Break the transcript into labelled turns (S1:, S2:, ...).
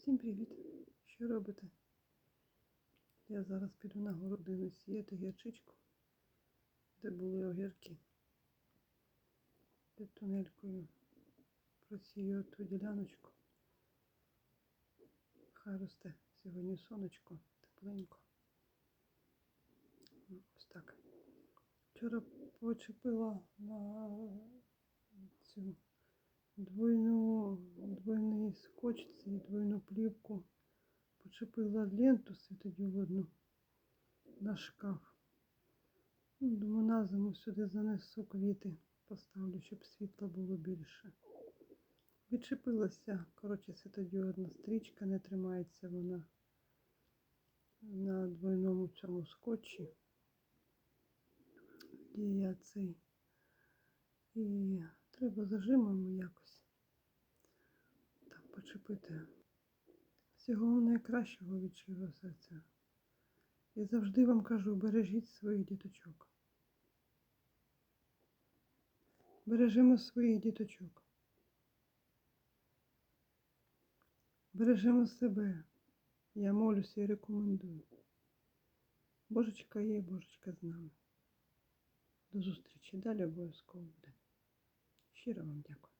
S1: Всім привіт! Що робите? Я зараз піду на городину сіяти гірчичку, де були огірки. Під тунелькою просію ту діляночку. Хай росте сьогодні сонечко, тепленько. Ну, Ось так. Вчора почепила на двойну, двойний скотч, цей двойну плівку. Почепила ленту світодіодну на шкаф. Ну, Думаю, на зиму сюди занесу квіти, поставлю, щоб світла було більше. Відчепилася, коротше, світодіодна стрічка, не тримається вона на двойному цьому скотчі. І я цей. І треба зажимом якось так почепити. Всього найкращого від щирого серця. І завжди вам кажу, бережіть своїх діточок. Бережемо своїх діточок. Бережемо себе. Я молюся і рекомендую. Божечка є, Божечка з нами. До зустрічі. Далі обов'язково буде. Щиро вам дякую.